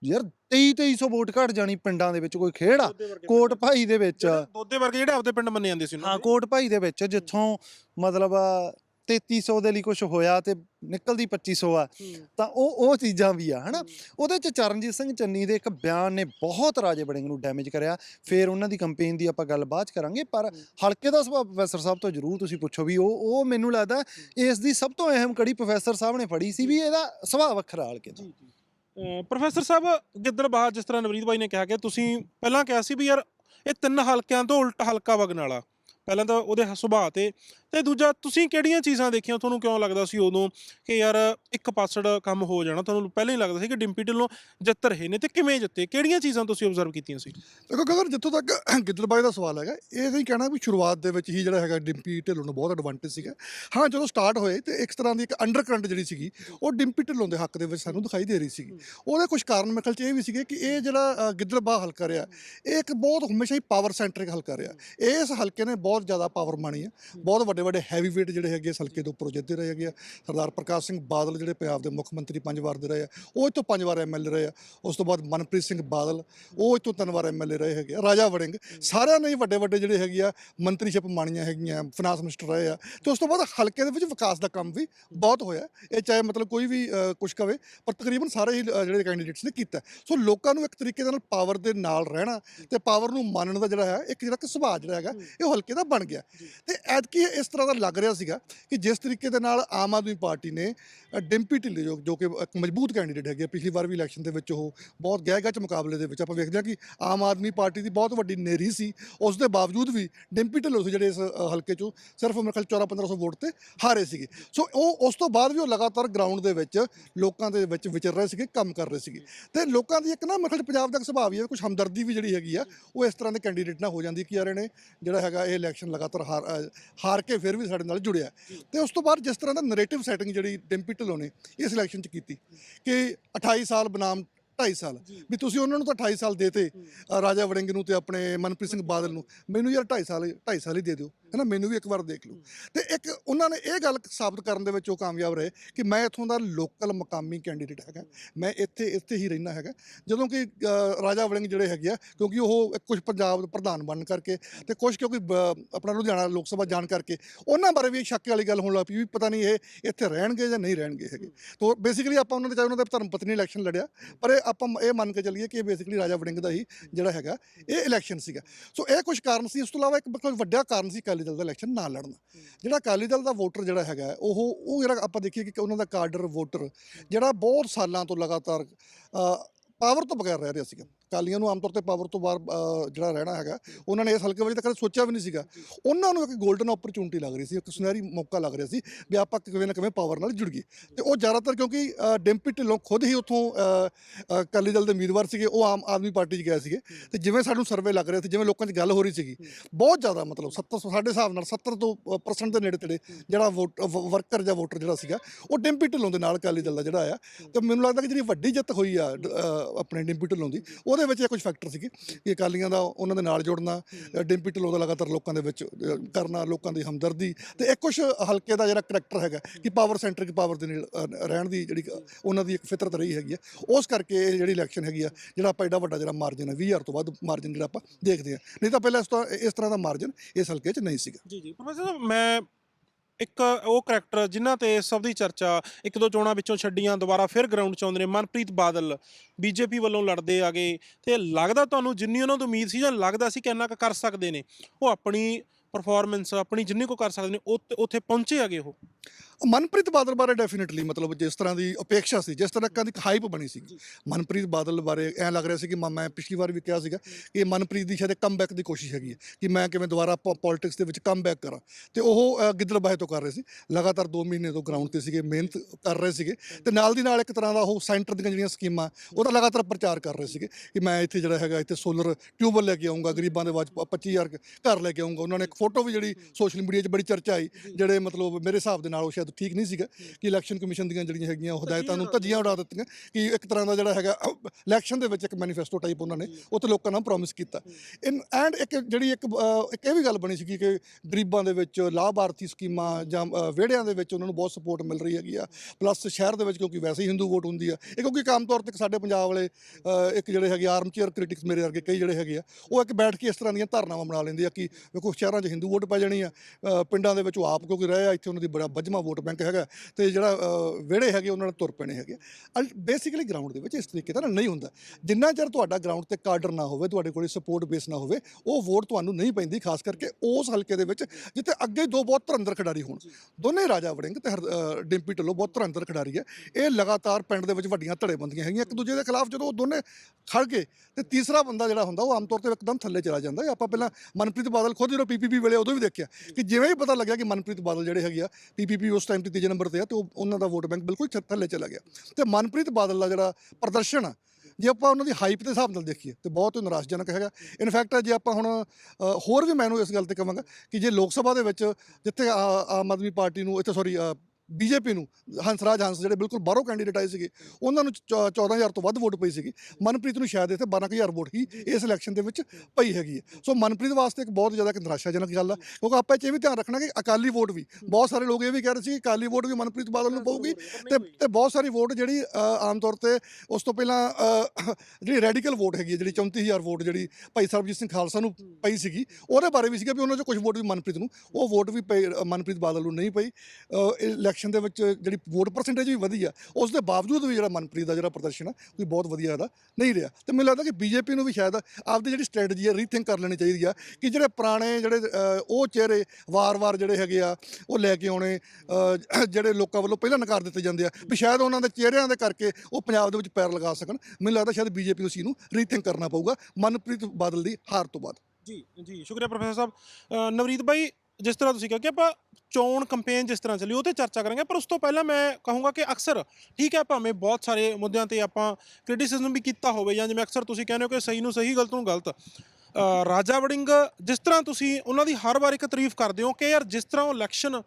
ਯਾਰ 23 2300 ਵੋਟ ਘਟ ਜਾਣੀ ਪਿੰਡਾਂ ਦੇ ਵਿੱਚ ਕੋਈ ਖੇਡ ਆ? ਕੋਟ ਭਾਈ ਦੇ ਵਿੱਚ। ਦੋਦੇ ਵਰਗੇ ਜਿਹੜੇ ਆਪਦੇ ਪਿੰਡ ਮੰਨੇ ਜਾਂਦੇ ਸੀ ਹਾਂ। ਕੋਟ ਭਾਈ ਦੇ ਵਿੱਚ ਜਿੱਥੋਂ ਮਤਲਬ 3300 ਦੇ ਲਈ ਕੁਝ ਹੋਇਆ ਤੇ ਨਿਕਲਦੀ 2500 ਆ। ਤਾਂ ਉਹ ਉਹ ਚੀਜ਼ਾਂ ਵੀ ਆ ਹਨਾ? ਉਹਦੇ ਚ ਚਰਨਜੀਤ ਸਿੰਘ ਚੰਨੀ ਦੇ ਇੱਕ ਬਿਆਨ ਨੇ ਬਹੁਤ ਰਾਜੇ ਵੜਿੰਗ ਨੂੰ ਡੈਮੇਜ ਕਰਿਆ। ਫਿਰ ਉਹਨਾਂ ਦੀ ਕੰਪੇਨ ਦੀ ਆਪਾਂ ਗੱਲ ਬਾਅਦ ਚ ਕਰਾਂਗੇ ਪਰ। ਹਲਕੇ ਦਾ ਸੁਭਾਅ ਪ੍ਰੋਫੈਸਰ ਸਾਹਿਬ ਤੋਂ ਜਰੂਰ ਤੁਸੀਂ ਪੁੱਛੋ ਵੀ ਉਹ ਉਹ ਮੈਨੂੰ ਲੱਗਦਾ ਇਸ ਦੀ ਸਭ ਤੋਂ ਅਹਿਮ ਕੜੀ ਪ੍ਰੋਫੈਸਰ ਸਾਹਿਬ ਨੇ ਫੜੀ ਸੀ ਵੀ ਇਹਦਾ ਸੁਭਾਅ ਵੱਖਰਾ ਹਲਕੇ ਦਾ। ਪ੍ਰੋਫੈਸਰ ਸਾਹਿਬ ਗਿੱਦੜਬਾਹਾ ਜਿਸ ਤਰ੍ਹਾਂ ਨਵਰੀਤ ਬਾਈ ਨੇ ਕਿਹਾ ਕਿ ਤੁਸੀਂ ਪਹਿਲਾਂ ਕਿਹਾ ਸੀ ਵੀ ਯਾਰ ਇਹ ਤਿੰਨ ਹਲਕਿਆਂ ਤੋਂ ਉਲਟ ਹਲਕਾ ਵਗਨਾਲਾ ਪਹਿਲਾਂ ਤਾਂ ਉਹਦੇ ਸੁਭਾਅ ਤੇ ਤੇ ਦੂਜਾ, ਤੁਸੀਂ ਕਿਹੜੀਆਂ ਚੀਜ਼ਾਂ ਦੇਖੀਆਂ? ਤੁਹਾਨੂੰ ਕਿਉਂ ਲੱਗਦਾ ਸੀ ਉਦੋਂ ਕਿ ਯਾਰ ਇੱਕ ਪਾਸੜ ਕੰਮ ਹੋ ਜਾਣਾ? ਤੁਹਾਨੂੰ ਪਹਿਲਾਂ ਹੀ ਲੱਗਦਾ ਸੀ ਕਿ ਡਿੰਪੀ ਢਿੱਲੋਂ ਜਿੱਤ ਰਹੇ ਨੇ ਤੇ ਕਿਵੇਂ ਜਿੱਤੇ? ਕਿਹੜੀਆਂ ਚੀਜ਼ਾਂ ਤੁਸੀਂ ਆਬਜ਼ਰਵ ਕੀਤੀਆਂ ਸੀ? ਦੇਖੋ ਗਗਨ ਜਿੱਥੋਂ ਤੱਕ ਗਿੱਦੜਬਾਈ ਦਾ ਸਵਾਲ ਹੈਗਾ, ਇਹ ਨਹੀਂ ਕਹਿਣਾ ਵੀ ਸ਼ੁਰੂਆਤ ਦੇ ਵਿੱਚ ਹੀ ਜਿਹੜਾ ਹੈਗਾ ਡਿੰਪੀ ਢਿੱਲੋਂ ਨੂੰ ਬਹੁਤ ਐਡਵਾਂਟੇਜ ਸੀਗਾ। ਹਾਂ, ਜਦੋਂ ਸਟਾਰਟ ਹੋਏ ਤੇ ਇੱਕ ਤਰ੍ਹਾਂ ਦੀ ਇੱਕ ਅੰਡਰ ਕਰੰਟ ਜਿਹੜੀ ਸੀਗੀ, ਉਹ ਡਿੰਪੀ ਢਿੱਲੋਂ ਦੇ ਹੱਕ ਦੇ ਵਿੱਚ ਸਾਨੂੰ ਦਿਖਾਈ ਦੇ ਰਹੀ ਸੀਗੀ। ਉਹਦੇ ਕੁਝ ਕਾਰਨ ਮੇਰੇ ਖਿਆਲ ਚ ਇਹ ਵੀ ਸੀਗੇ ਕਿ ਇਹ ਜਿਹੜਾ ਗਿੱਦੜਬਾ ਹਲਕਾ ਰਿਹਾ, ਇਹ ਇੱਕ ਬਹੁਤ ਹਮੇਸ਼ਾ ਹੀ ਪਾਵਰ ਸੈਂਟਰਿਕ ਹਲਕਾ ਰਿਹਾ। ਇਸ ਹਲਕੇ ਨੇ ਬਹੁਤ ਜ਼ਿਆਦਾ ਪਾਵਰ ਮਾਣੀ ਹੈ, ਬਹੁਤ ਵੱਡੇ ਵੱਡੇ ਹੈਵੀ ਵੇਟ ਜਿਹੜੇ ਹੈਗੇ ਇਸ ਹਲਕੇ ਦੇ ਉੱਪਰੋਂ ਜਿੱਤਦੇ ਰਹੇ ਹੈਗੇ ਆ। ਸਰਦਾਰ ਪ੍ਰਕਾਸ਼ ਸਿੰਘ ਬਾਦਲ ਜਿਹੜੇ ਪੰਜਾਬ ਦੇ ਮੁੱਖ ਮੰਤਰੀ ਪੰਜ ਵਾਰ ਦੇ ਰਹੇ ਆ ਉਹ ਇੱਥੋਂ ਪੰਜ ਵਾਰ ਐਮਐਲਏ ਰਹੇ ਆ। ਉਸ ਤੋਂ ਬਾਅਦ ਮਨਪ੍ਰੀਤ ਸਿੰਘ ਬਾਦਲ ਉਹ ਇੱਥੋਂ ਤਿੰਨ ਵਾਰ ਐਮਐਲਏ ਰਹੇ ਹੈਗੇ ਆ। ਰਾਜਾ ਵੜਿੰਗ ਸਾਰਿਆਂ ਨੇ ਵੱਡੇ ਵੱਡੇ ਜਿਹੜੇ ਹੈਗੇ ਆ ਮੰਤਰੀਸ਼ਿਪ ਮਾਣੀਆਂ ਹੈਗੀਆਂ ਫਾਈਨਾਂਸ ਮਿਨਿਸਟਰ ਰਹੇ ਆ। ਤੇ ਉਸ ਤੋਂ ਬਾਅਦ ਹਲਕੇ ਦੇ ਵਿੱਚ ਵਿਕਾਸ ਦਾ ਕੰਮ ਵੀ ਬਹੁਤ ਹੋਇਆ ਇਹ ਚਾਹੇ ਮਤਲਬ ਕੋਈ ਵੀ ਕੁਛ ਕਵੇ ਪਰ ਤਕਰੀਬਨ ਸਾਰੇ ਹੀ ਜਿਹੜੇ ਕੈਂਡੀਡੇਟਸ ਨੇ ਕੀਤਾ ਸੋ ਲੋਕਾਂ ਨੂੰ ਇੱਕ ਤਰੀਕੇ ਨਾਲ ਪਾਵਰ ਦੇ ਨਾਲ ਰਹਿਣਾ ਤੇ ਪਾਵਰ ਨੂੰ ਮੰਨਣ ਦਾ ਜਿਹੜਾ ਹੈ ਇੱਕ ਜਿਹੜਾ ਕਿ ਸੁਭਾਅ ਜਿਹੜਾ ਹੈਗਾ ਇਹ ਹਲਕੇ ਦਾ ਬਣ ਗਿਆ। ਤੇ ਐਤਕੀ ਇਸ ਤਰ੍ਹਾਂ ਦਾ ਲੱਗ ਰਿਹਾ ਸੀਗਾ ਕਿ ਜਿਸ ਤਰੀਕੇ ਦੇ ਨਾਲ ਆਮ ਆਦਮੀ ਪਾਰਟੀ ਨੇ ਡਿੰਪੀ ਢਿੱਲੇ ਜੋ ਜੋ ਕਿ ਇੱਕ ਮਜ਼ਬੂਤ ਕੈਂਡੀਡੇਟ ਹੈਗੇ ਆ, ਪਿਛਲੀ ਵਾਰ ਵੀ ਇਲੈਕਸ਼ਨ ਦੇ ਵਿੱਚ ਉਹ ਬਹੁਤ ਗਹਿ ਮੁਕਾਬਲੇ ਦੇ ਵਿੱਚ ਆਪਾਂ ਵੇਖਦੇ ਹਾਂ ਕਿ ਆਮ ਆਦਮੀ ਪਾਰਟੀ ਦੀ ਬਹੁਤ ਵੱਡੀ ਨੇਰੀ ਸੀ। ਉਸ ਦੇ ਬਾਵਜੂਦ ਵੀ ਡਿੰਪੀ ਢਿੱਲੋਂ ਸੀ ਜਿਹੜੇ ਇਸ ਹਲਕੇ ਚੋਂ ਸਿਰਫ ਮੇਰੇ ਖਿਆਲ 14 1500 ਵੋਟ ਤੇ ਹਾਰੇ ਸੀਗੇ। ਸੋ ਉਹ ਉਸ ਤੋਂ ਬਾਅਦ ਵੀ ਉਹ ਲਗਾਤਾਰ ਗਰਾਊਂਡ ਦੇ ਵਿੱਚ ਲੋਕਾਂ ਦੇ ਵਿੱਚ ਵਿਚਰ ਰਹੇ ਸੀਗੇ ਕੰਮ ਕਰ ਰਹੇ ਸੀਗੇ। ਤੇ ਲੋਕਾਂ ਦੀ ਇੱਕ ਨਾ ਮੇਰੇ ਖਿਆਲ ਪੰਜਾਬ ਦਾ ਇੱਕ ਸੁਭਾਅ ਵੀ ਹੈ ਕੁਝ ਹਮਦਰਦੀ ਵੀ ਜਿਹੜੀ ਹੈਗੀ ਆ ਉਹ ਇਸ ਤਰ੍ਹਾਂ ਦੇ ਕੈਂਡੀਡੇਟ ਨਾਲ ਹੋ ਜਾਂਦੀ ਕਿ ਯਾਰ ਇਹਨੇ ਜਿਹੜਾ ਹੈਗਾ ਇਹ ਇਲੈਕਸ਼ਨ ਲਗਾਤਾਰ ਹਾਰ ਹਾਰ ਕੇ ਫਿਰ ਵੀ ਸਾਡੇ ਨਾਲ ਜੁੜਿਆ। ਤੇ ਉਸ ਤੋਂ ਬਾਅਦ ਜਿਸ ਤਰ੍ਹਾਂ ਦਾ ਨੈਰੇਟਿਵ ਸੈਟਿੰਗ ਜਿਹੜੀ ਡਿੰਪੀ ਢਿੱਲੋਂ ਨੇ ਇਸ ਇਲੈਕਸ਼ਨ 'ਚ ਕੀਤੀ ਕਿ 28 ਸਾਲ ਬਨਾਮ 2.5 ਸਾਲ। ਵੀ ਤੁਸੀਂ ਉਹਨਾਂ ਨੂੰ ਤਾਂ 28 ਸਾਲ ਦੇਤੇ ਅ, ਰਾਜਾ ਵੜਿੰਗ ਨੂੰ ਤੇ ਆਪਣੇ ਮਨਪ੍ਰੀਤ ਸਿੰਘ ਬਾਦਲ ਨੂੰ ਮੈਨੂੰ ਯਾਰ 2.5 ਸਾਲ 2.5 ਸਾਲ ਹੀ ਦੇ ਦਿਓ। ਹੈਨਾ ਮੈਨੂੰ ਵੀ ਇੱਕ ਵਾਰ ਦੇਖ ਲਓ। ਤੇ ਇੱਕ ਉਹਨਾਂ ਨੇ ਇਹ ਗੱਲ ਸਾਬਤ ਕਰਨ ਦੇ ਵਿੱਚ ਉਹ ਕਾਮਯਾਬ ਰਹੇ ਕਿ ਮੈਂ ਇੱਥੋਂ ਦਾ ਲੋਕਲ ਮਕਾਮੀ ਕੈਂਡੀਡੇਟ ਹੈਗਾ। ਮੈਂ ਇੱਥੇ ਇੱਥੇ ਹੀ ਰਹਿਣਾ ਹੈਗਾ। ਜਦੋਂ ਕਿ ਰਾਜਾ ਵੜਿੰਗ ਜਿਹੜੇ ਹੈਗੇ ਆ ਕਿਉਂਕਿ ਉਹ ਕੁਝ ਪੰਜਾਬ ਦੇ ਪ੍ਰਧਾਨ ਬਣਨ ਕਰਕੇ ਤੇ ਕੁਝ ਕਿਉਂਕਿ ਆਪਣਾ ਲੁਧਿਆਣਾ ਲੋਕ ਸਭਾ ਜਾਣ ਕਰਕੇ ਉਹਨਾਂ ਬਾਰੇ ਵੀ ਸ਼ੱਕ ਵਾਲੀ ਗੱਲ ਹੋਣ ਲੱਗ ਪਈ ਵੀ ਪਤਾ ਨਹੀਂ ਇਹ ਇੱਥੇ ਰਹਿਣਗੇ ਜਾਂ ਨਹੀਂ ਰਹਿਣਗੇ ਹੈਗੇ। ਤੋ ਬੇਸਿਕਲੀ ਆਪਾਂ ਉਹਨਾਂ ਦੇ ਚਾਹੇ ਉਹਨਾਂ ਦਾ ਧਰਮ ਪਤਨੀ ਇਲੈਕਸ਼ਨ ਲੜਿਆ ਪਰ ਇਹ ਆਪਾਂ ਇਹ ਮੰਨ ਕੇ ਚੱਲੀਏ ਕਿ ਇਹ ਬੇਸਿਕਲੀ ਰਾਜਾ ਵੜਿੰਗ ਦਾ ਹੀ ਜਿਹੜਾ ਹੈਗਾ ਇਹ ਇਲੈਕਸ਼ਨ ਸੀਗਾ। ਸੋ ਇਹ ਕੁਝ ਕਾਰਨ ਸੀ ਉਸ ਤੋਂ ਇਲਾਵਾ ਇੱਕ ਬਹੁਤ ਵੱਡਾ ਕਾਰਨ ਸੀ ਅਕਾਲੀ ਦਲ ਦਾ ਇਲੈਕਸ਼ਨ ਨਾ ਲੜਨਾ ਜਿਹੜਾ ਅਕਾਲੀ ਦਲ ਦਾ ਵੋਟਰ ਜਿਹੜਾ ਹੈਗਾ ਉਹ ਉਹ ਜਿਹੜਾ ਆਪਾਂ ਦੇਖੀਏ ਕਿ ਉਹਨਾਂ ਦਾ ਕਾਡਰ ਵੋਟਰ ਜਿਹੜਾ ਬਹੁਤ ਸਾਲਾਂ ਤੋਂ ਲਗਾਤਾਰ ਪਾਵਰ ਤੋਂ ਬਗੈਰ ਰਹਿ ਰਿਹਾ ਸੀਗਾ। ਅਕਾਲੀਆਂ ਨੂੰ ਆਮ ਤੌਰ ਤੇ ਪਾਵਰ ਤੋਂ ਬਾਹਰ ਅ, ਜਿਹੜਾ ਰਹਿਣਾ ਹੈਗਾ ਉਹਨਾਂ ਨੇ ਇਸ ਹਲਕੇ ਵਿੱਚ ਤਾਂ ਕਦੇ ਸੋਚਿਆ ਵੀ ਨਹੀਂ ਸੀਗਾ। ਉਹਨਾਂ ਨੂੰ ਇੱਕ 골ਡਨ ਓਪਰਚੁਨਿਟੀ ਲੱਗ ਰਹੀ ਸੀ ਇੱਕ ਸੁਨਹਿਰੀ ਮੌਕਾ ਲੱਗ ਰਿਹਾ ਸੀ ਵੀ ਆਪਾਂ ਕਿਵੇਂ ਨਾ ਕਿਵੇਂ ਪਾਵਰ ਨਾਲ ਜੁੜ ਗਏ। ਤੇ ਉਹ ਜ਼ਿਆਦਾਤਰ ਕਿਉਂਕਿ ਅ, ਡਿੰਪੀ ਢਿੱਲੋਂ ਖੁਦ ਹੀ ਉੱਥੋਂ ਅ, ਅ, ਅਕਾਲੀ ਦਲ ਦੇ ਉਮੀਦਵਾਰ ਸੀਗੇ ਉਹ ਆਮ ਆਦਮੀ ਪਾਰਟੀ 'ਚ ਗਏ ਸੀਗੇ। ਤੇ ਜਿਵੇਂ ਸਾਨੂੰ ਸਰਵੇ ਲੱਗ ਰਿਹਾ ਸੀ ਜਿਵੇਂ ਲੋਕਾਂ 'ਚ ਗੱਲ ਹੋ ਰਹੀ ਸੀਗੀ ਬਹੁਤ ਜ਼ਿਆਦਾ ਮਤਲਬ 70 ਸਾਡੇ ਹਿਸਾਬ ਨਾਲ 70 ਤੋਂ ਪਰਸੈਂਟ ਦੇ ਨੇੜੇ ਤੇੜੇ ਜਿਹੜਾ ਵੋਟ ਵਰਕਰ ਜਾਂ ਵੋਟਰ ਜਿਹੜਾ ਸੀਗਾ ਉਹ ਡਿੰਪੀ ਢਿੱਲੋਂ ਦੇ ਨਾਲ ਅਕਾਲੀ ਦਲ ਦਾ ਜਿਹੜਾ ਆ ਤੇ ਮੈਨੂੰ ਲੱਗਦਾ ਕਿ ਜਿਹੜੀ ਵੱਡੀ ਜਿੱਤ ਹੋਈ ਆ ਡ- ਅ, ਆਪਣੇ ਡਿੰਪੀ ਢਿੱਲੋਂ ਦੀ ਉਹਦੇ ਵਿੱਚ ਇਹ ਕੁਝ ਫੈਕਟਰ ਸੀਗੇ ਕਿ ਅਕਾਲੀਆਂ ਦਾ ਉਹਨਾਂ ਦੇ ਨਾਲ ਜੁੜਨਾ ਡਿੰਪੀ ਢਿੱਲੋਂ ਦਾ ਲਗਾਤਾਰ ਲੋਕਾਂ ਦੇ ਵਿੱਚ ਕਰਨਾ ਲੋਕਾਂ ਦੀ ਹਮਦਰਦੀ ਤੇ ਇੱਕ ਕੁਝ ਹਲਕੇ ਦਾ ਜਿਹੜਾ ਕਰੈਕਟਰ ਹੈਗਾ ਕਿ ਪਾਵਰ ਸੈਂਟਰ ਕੀ ਪਾਵਰ ਦੇ ਨਾਲ ਰਹਿਣ ਦੀ ਜਿਹੜੀ ਉਹਨਾਂ ਦੀ ਇੱਕ ਫਿਤਰਤ ਰਹੀ ਹੈਗੀ ਆ। ਉਸ ਕਰਕੇ ਇਹ ਜਿਹੜੀ ਇਲੈਕਸ਼ਨ ਹੈਗੀ ਆ ਜਿਹੜਾ ਆਪਾਂ ਐਡਾ ਵੱਡਾ ਜਿਹੜਾ ਮਾਰਜਨ ਹੈ 20000 ਤੋਂ ਵੱਧ ਮਾਰਜਨ ਜਿਹੜਾ ਆਪਾਂ ਦੇਖਦੇ ਆ। ਨਹੀਂ ਤਾਂ ਪਹਿਲਾਂ ਇਸ ਤਰ੍ਹਾਂ ਦਾ ਮਾਰਜਨ ਇਸ ਹਲਕੇ 'ਚ ਨਹੀਂ ਸੀਗਾ। ਜੀ ਜੀ। ਪ੍ਰੋਫੈਸਰ ਮੈਂ ਇੱਕ ਉਹ ਕਰੈਕਟਰ ਜਿਨ੍ਹਾਂ ਤੇ ਸਭ ਦੀ ਚਰਚਾ ਇੱਕ ਦੋ ਚੋਣਾਂ ਵਿੱਚੋਂ ਛੱਡੀਆਂ, ਦੁਬਾਰਾ ਫਿਰ ਗਰਾਊਂਡ 'ਚ ਆਉਂਦੇ ਨੇ ਮਨਪ੍ਰੀਤ ਬਾਦਲ। ਬੀਜੇਪੀ ਵੱਲੋਂ ਲੜਦੇ ਆਗੇ ਤੇ ਲੱਗਦਾ ਤੁਹਾਨੂੰ ਜਿੰਨੀ ਉਹਨਾਂ ਤੋਂ ਉਮੀਦ ਸੀ ਜਾਂ ਲੱਗਦਾ ਸੀ ਕਿ ਇੰਨਾ ਕੁ ਕਰ ਸਕਦੇ ਨੇ, ਉਹ ਆਪਣੀ ਪਰਫਾਰਮੈਂਸ ਆਪਣੀ ਜਿੰਨੀ ਕੋ ਕਰ ਸਕਦੇ ਨੇ ਉੱਥੇ ਉੱਥੇ ਪਹੁੰਚੇ ਆਗੇ ਉਹ? ਮਨਪ੍ਰੀਤ ਬਾਦਲ ਬਾਰੇ ਡੈਫੀਨਿਟਲੀ ਮਤਲਬ ਜਿਸ ਤਰ੍ਹਾਂ ਦੀ ਅਪੇਕਸ਼ਾ ਸੀ ਜਿਸ ਤਰ੍ਹਾਂ ਦੀ ਹਾਈਪ ਬਣੀ ਸੀ। ਮਨਪ੍ਰੀਤ ਬਾਦਲ ਬਾਰੇ ਐਂ ਲੱਗ ਰਿਹਾ ਸੀ ਕਿ ਮ- ਮੈਂ ਪਿਛਲੀ ਵਾਰ ਵੀ ਕਿਹਾ ਸੀਗਾ ਕਿ ਇਹ ਮਨਪ੍ਰੀਤ ਦੀ ਸ਼ਾਇਦ ਕਮਬੈਕ ਦੀ ਕੋਸ਼ਿਸ਼ ਹੈਗੀ ਹੈ ਕਿ ਮੈਂ ਕਿਵੇਂ ਦੁਬਾਰਾ ਪੋਲਿਟਿਕਸ ਦੇ ਵਿੱਚ ਕਮਬੈਕ ਕਰਾਂ। ਤੇ ਉਹ ਗਿੱਦੜਬਾਹੇ ਤੋਂ ਕਰ ਰਹੇ ਸੀ। ਲਗਾਤਾਰ 2 ਮਹੀਨੇ ਤੋਂ ਗਰਾਊਂਡ ਤੇ ਸੀਗੇ ਮਿਹਨਤ ਕਰ ਰਹੇ ਸੀਗੇ। ਤੇ ਨਾਲ ਦੀ ਨਾਲ ਇੱਕ ਤਰ੍ਹਾਂ ਦਾ ਉਹ ਸੈਂਟਰ ਦੀਆਂ ਜਿਹੜੀਆਂ ਸਕੀਮਾਂ ਉਹਦਾ ਲਗਾਤਾਰ ਪ੍ਰਚਾਰ ਕਰ ਰਹੇ ਸੀਗੇ ਕਿ ਮੈਂ ਇੱਥੇ ਜਿਹੜਾ ਹੈਗਾ ਇੱਥੇ ਸੋਲਰ ਟਿਊਬਲ ਲੈ ਕੇ ਆਉਂਗਾ ਗਰੀਬਾਂ ਦੇ ਵਿੱਚ 25000 ਘਰ ਲੈ ਕੇ ਆਉਂਗਾ ਉਹਨਾਂ ਨੇ ਇੱਕ ਫੋਟੋ ਵੀ ਜਿਹੜੀ ਸੋਸ਼ਲ ਮੀਡੀਆ 'ਚ ਬੜੀ ਚਰਚਾ ਆਈ ਜਿਹੜੇ ਮਤਲਬ ਮੇਰੇ ਹਿਸਾਬ ਦੇ ਨਾਲ ਉਹ ਸ਼ਾਇਦ ਠੀਕ ਨਹੀਂ ਸੀਗਾ ਕਿ ਇਲੈਕਸ਼ਨ ਕਮਿਸ਼ਨ ਦੀਆਂ ਜਿਹੜੀਆਂ ਹੈਗੀਆਂ ਉਹ ਹਦਾਇਤਾਂ ਨੂੰ ਧੱਜੀਆਂ ਉਡਾ ਦਿੱਤੀਆਂ ਕਿ ਇੱਕ ਤਰ੍ਹਾਂ ਦਾ ਜਿਹੜਾ ਹੈਗਾ ਇਲੈਕਸ਼ਨ ਦੇ ਵਿੱਚ ਇੱਕ ਮੈਨੀਫੈਸਟੋ ਟਾਈਪ ਉਹਨਾਂ ਨੇ ਉੱਥੇ ਲੋਕਾਂ ਨੂੰ ਪ੍ਰੋਮਿਸ ਕੀਤਾ। ਇਨ ਐਂਡ ਇੱਕ ਜਿਹੜੀ ਇੱਕ ਇੱਕ ਇਹ ਵੀ ਗੱਲ ਬਣੀ ਸੀ ਕਿ ਗਰੀਬਾਂ ਦੇ ਵਿੱਚ ਲਾਭਾਰਥੀ ਸਕੀਮਾਂ ਜਾਂ ਵਿਹੜਿਆਂ ਦੇ ਵਿੱਚ ਉਹਨਾਂ ਨੂੰ ਬਹੁਤ ਸਪੋਰਟ ਮਿਲ ਰਹੀ ਹੈਗੀ ਆ। ਪਲੱਸ ਸ਼ਹਿਰ ਦੇ ਵਿੱਚ ਕਿਉਂਕਿ ਵੈਸੇ ਹੀ ਹਿੰਦੂ ਵੋਟ ਹੁੰਦੀ ਆ ਇਹ ਕਿਉਂਕਿ ਆਮ ਤੌਰ ਤੇ ਸਾਡੇ ਪੰਜਾਬ ਵਾਲੇ ਇੱਕ ਜਿਹੜੇ ਹੈਗੇ ਆਰਮ ਚੇਅਰ ਕ੍ਰਿਟਿਕਸ ਮੇਰੇ ਵਰਗੇ ਕਈ ਜਿਹੜੇ ਹੈਗੇ ਆ ਉਹ ਇੱਕ ਬੈਠ ਕੇ ਇਸ ਤਰ੍ਹਾਂ ਦੀਆਂ ਧਾਰਨਾਵਾਂ ਬਣਾ ਲੈਂਦੇ ਆ ਕਿ ਵੇਖੋ ਸ਼ਹਿਰਾਂ 'ਚ ਹਿੰਦੂ ਵੋਟ ਪੈ ਜਾਣੀ ਆ ਪਿੰਡਾਂ ਦੇ ਵਿੱਚ ਉਹ ਆਪ ਕਿਉਂਕਿ ਰਹੇ ਆ ਇੱਥੇ ਉਹਨਾਂ ਦੀ ਬੜਾ ਵੱਜਮਾ ਵੋਟ ਬੈਂਕ ਹੈਗਾ ਤੇ ਜਿਹੜਾ ਵਿਹੜੇ ਹੈਗੇ ਉਹਨਾਂ ਨਾਲ ਤੁਰ ਪੈਣੇ ਹੈਗੇ। ਬੇਸਿਕਲੀ ਗਰਾਊਂਡ ਦੇ ਵਿੱਚ ਇਸ ਤਰੀਕੇ ਦਾ ਨਹੀਂ ਹੁੰਦਾ। ਜਿੰਨਾ ਚਿਰ ਤੁਹਾਡਾ ਗਰਾਊਂਡ ਤੇ ਕਾਡਰ ਨਾ ਹੋਵੇ ਤੁਹਾਡੇ ਕੋਲ ਸਪੋਰਟ ਬੇਸ ਨਾ ਹੋਵੇ ਉਹ ਵੋਟ ਤੁਹਾਨੂੰ ਨਹੀਂ ਪੈਂਦੀ ਖਾਸ ਕਰਕੇ ਉਸ ਹਲਕੇ ਦੇ ਵਿੱਚ ਜਿੱਥੇ ਅੱਗੇ ਦੋ ਬਹੁਤ ਧਰੰਦਰ ਖਿਡਾਰੀ ਹੋਣ। ਦੋਨੇ ਰਾਜਾ ਵੜਿੰਗ ਤੇ ਡਿੰਪੀ ਢਿੱਲੋਂ ਬਹੁਤ ਧਰੰਦਰ ਖਿਡਾਰੀ ਹੈ। ਇਹ ਲਗਾਤਾਰ ਪਿੰਡ ਦੇ ਵਿੱਚ ਵੱਡੀਆਂ ਧੜੇਬੰਦੀਆਂ ਹੈਗੀਆਂ। ਇੱਕ ਦੂਜੇ ਦੇ ਖਿਲਾਫ ਜਦੋਂ ਉਹ ਦੋਨੇ ਖੜ ਗਏ ਤੇ ਤੀਸਰਾ ਬੰਦਾ ਜਿਹੜਾ ਹੁੰਦਾ ਉਹ ਆਮ ਤੌਰ ਤੇ ਇੱਕਦਮ ਥੱਲੇ ਚਲਾ ਜਾਂਦਾ ਹੈ। ਆਪਾਂ ਪਹਿਲਾਂ ਮਨਪ੍ਰੀਤ ਬਾਦਲ ਖੁਦ ਜਦੋਂ ਪੀਪੀਪੀ ਵੇਲੇ ਉਦੋਂ ਵੀ ਦੇਖਿਆ ਕਿ ਜਿਵੇਂ ਹੀ ਪਤਾ ਲੱਗਿਆ ਕਿ ਮਨਪ੍ਰੀਤ ਬਾਦਲ ਜਿਹੜੇ ਹੈਗੇ ਆ ਪੀਪੀਪੀ ਉਸ ਟਾਈਮ ਤੇ ਤੀਜੇ ਨੰਬਰ ਤੇ ਆ ਤੇ ਉਹ ਉਹਨਾਂ ਦਾ ਵੋਟ ਬੈਂਕ ਬਿਲਕੁਲ ਥੱਲੇ ਚਲਾ ਗਿਆ। ਤੇ ਮਨਪ੍ਰੀਤ ਬਾਦਲ ਦਾ ਜਿਹੜਾ ਪ੍ਰਦਰਸ਼ਨ ਆ, ਜੇ ਆਪਾਂ ਉਹਨਾਂ ਦੀ ਹਾਈਪ ਦੇ ਹਿਸਾਬ ਨਾਲ ਦੇਖੀਏ ਤੇ ਬਹੁਤ ਹੀ ਨਿਰਾਸ਼ਜਨਕ ਹੈਗਾ। ਇਨਫੈਕਟ ਜੇ ਆਪਾਂ ਹੁਣ ਹੋਰ ਵੀ ਮੈਨੂੰ ਇਸ ਗੱਲ ਤੇ ਕਹਾਂਗਾ ਕਿ ਜੇ ਲੋਕ ਸਭਾ ਦੇ ਵਿੱਚ ਜਿੱਥੇ ਆਮ ਆਦਮੀ ਪਾਰਟੀ ਨੂੰ ਇੱਥੇ ਸੌਰੀ ਬੀਜੇਪੀ ਨੂੰ ਹੰਸਰਾਜ ਹੰਸ ਜਿਹੜੇ ਬਿਲਕੁਲ ਬਾਹਰੋਂ ਕੈਂਡੀਡੇਟ ਆਏ ਸੀਗੇ, ਉਹਨਾਂ ਨੂੰ 14000 ਤੋਂ ਵੱਧ ਵੋਟ ਪਈ ਸੀਗੀ। ਮਨਪ੍ਰੀਤ ਨੂੰ ਸ਼ਾਇਦ ਇੱਥੇ 12000 ਵੋਟ ਹੀ ਇਸ ਇਲੈਕਸ਼ਨ ਦੇ ਵਿੱਚ ਪਈ ਹੈਗੀ ਹੈ। ਸੋ ਮਨਪ੍ਰੀਤ ਵਾਸਤੇ ਇੱਕ ਬਹੁਤ ਜ਼ਿਆਦਾ ਇੱਕ ਨਿਰਾਸ਼ਾਜਨਕ ਗੱਲ ਆ ਕਿਉਂਕਿ ਆਪਾਂ ਇਹ 'ਚ ਇਹ ਵੀ ਧਿਆਨ ਰੱਖਣਾ ਕਿ ਅਕਾਲੀ ਵੋਟ ਵੀ, ਬਹੁਤ ਸਾਰੇ ਲੋਕ ਇਹ ਵੀ ਕਹਿ ਰਹੇ ਸੀ ਕਿ ਅਕਾਲੀ ਵੋਟ ਵੀ ਮਨਪ੍ਰੀਤ ਬਾਦਲ ਨੂੰ ਪਊਗੀ ਤੇ ਤੇ ਬਹੁਤ ਸਾਰੀ ਵੋਟ ਜਿਹੜੀ ਆਮ ਤੌਰ ਤੇ ਉਸ ਤੋਂ ਪਹਿਲਾਂ ਜਿਹੜੀ ਰੈਡੀਕਲ ਵੋਟ ਹੈਗੀ ਹੈ, ਜਿਹੜੀ 34000 ਵੋਟ ਜਿਹੜੀ ਭਾਈ ਸਰਬਜੀਤ ਸਿੰਘ ਖਾਲਸਾ ਨੂੰ ਪਈ ਸੀਗੀ, ਉਹਦੇ ਬਾਰੇ ਵੀ ਸੀਗਾ ਵੀ ਉਹਨਾਂ ਚੋਂ ਕੁਝ ਵੋਟ ਵੀ ਮਨਪ੍ਰੀਤ ਨੂੰ, ਉਹ ਵੋਟ ਵੀ ਪਈ ਮਨਪ੍ਰੀਤ ਬਾਦਲ ਨੂੰ ਨਹੀਂ ਪਈ। ਇਲੈਕਸ਼ਨ ਦੇ ਵਿੱਚ ਜਿਹੜੀ ਵੋਟ ਪਰਸੈਂਟੇਜ ਵੀ ਵਧੀ ਆ, ਉਸ ਦੇ ਬਾਵਜੂਦ ਵੀ ਜਿਹੜਾ ਮਨਪ੍ਰੀਤ ਦਾ ਜਿਹੜਾ ਪ੍ਰਦਰਸ਼ਨ ਆ ਕੋਈ ਬਹੁਤ ਵਧੀਆ ਇਹਦਾ ਨਹੀਂ ਰਿਹਾ। ਤੇ ਮੈਨੂੰ ਲੱਗਦਾ ਕਿ ਬੀਜੇਪੀ ਨੂੰ ਵੀ ਸ਼ਾਇਦ ਆਪਦੀ ਜਿਹੜੀ ਸਟ੍ਰੈਟਜੀ ਹੈ ਰੀਥਿੰਕ ਕਰ ਲੈਣੀ ਚਾਹੀਦੀ ਆ ਕਿ ਜਿਹੜੇ ਪੁਰਾਣੇ ਜਿਹੜੇ ਉਹ ਚਿਹਰੇ ਵਾਰ-ਵਾਰ ਜਿਹੜੇ ਹੈਗੇ ਆ, ਉਹ ਲੈ ਕੇ ਆਉਣੇ ਜਿਹੜੇ ਲੋਕਾਂ ਵੱਲੋਂ ਪਹਿਲਾਂ ਨਕਾਰ ਦਿੱਤੇ ਜਾਂਦੇ ਆ ਵੀ ਸ਼ਾਇਦ ਉਹਨਾਂ ਦੇ ਚਿਹਰਿਆਂ ਦੇ ਕਰਕੇ ਉਹ ਪੰਜਾਬ ਦੇ ਵਿੱਚ ਪੈਰ ਲਗਾ ਸਕਣ। ਮੈਨੂੰ ਲੱਗਦਾ ਸ਼ਾਇਦ ਬੀਜੇਪੀ ਨੂੰ ਸੀ ਨੂੰ ਰੀਥਿੰਕ ਕਰਨਾ ਪਊਗਾ। ਮਨਪ੍ਰੀਤ ਬਾਦਲ ਦੀ ਹਾਰ ਤੋਂ ਬਾਅਦ। ਜੀ ਜੀ, ਸ਼ੁਕਰੀਆ ਪ੍ਰੋਫੈਸਰ ਸਾਹਿਬ। ਨਵਰੀਤ ਭਾਈ ਜਿਸ ਤਰ੍ਹਾਂ ਤੁਸੀਂ ਕਿਹਾ ਕਿ ਆਪਾਂ ਚੋਣ ਕੰਪੇਨ ਜਿਸ ਤਰ੍ਹਾਂ ਚੱਲੀ, ਉਹ ਤੇ ਚਰਚਾ ਕਰਾਂਗੇ, ਪਰ ਉਸ ਤੋਂ ਪਹਿਲਾਂ ਮੈਂ ਕਹੂੰਗਾ ਕਿ ਅਕਸਰ ਠੀਕ ਹੈ, ਭਾਵੇਂ ਬਹੁਤ ਸਾਰੇ ਮੁੱਦਿਆਂ ਤੇ ਆਪਾਂ ਕ੍ਰਿਟਿਸਿਜ਼ਮ ਵੀ ਕੀਤਾ ਹੋਵੇ ਜਾਂ ਜਿਵੇਂ ਅਕਸਰ ਤੁਸੀਂ ਕਹਿੰਦੇ ਹੋ ਕਿ ਸਹੀ ਨੂੰ ਸਹੀ, ਗਲਤ ਨੂੰ ਗਲਤ ਰਾਜਾ ਵੜਿੰਗ ਜਿਸ ਤਰ੍ਹਾਂ ਤੁਸੀਂ ਉਹਨਾਂ ਦੀ ਹਰ ਵਾਰ ਇੱਕ ਤਾਰੀਫ ਕਰਦੇ ਹੋ ਕਿ ਯਾਰ ਜਿਸ ਤਰ੍ਹਾਂ ਉਹ ਇਲੈਕਸ਼ਨ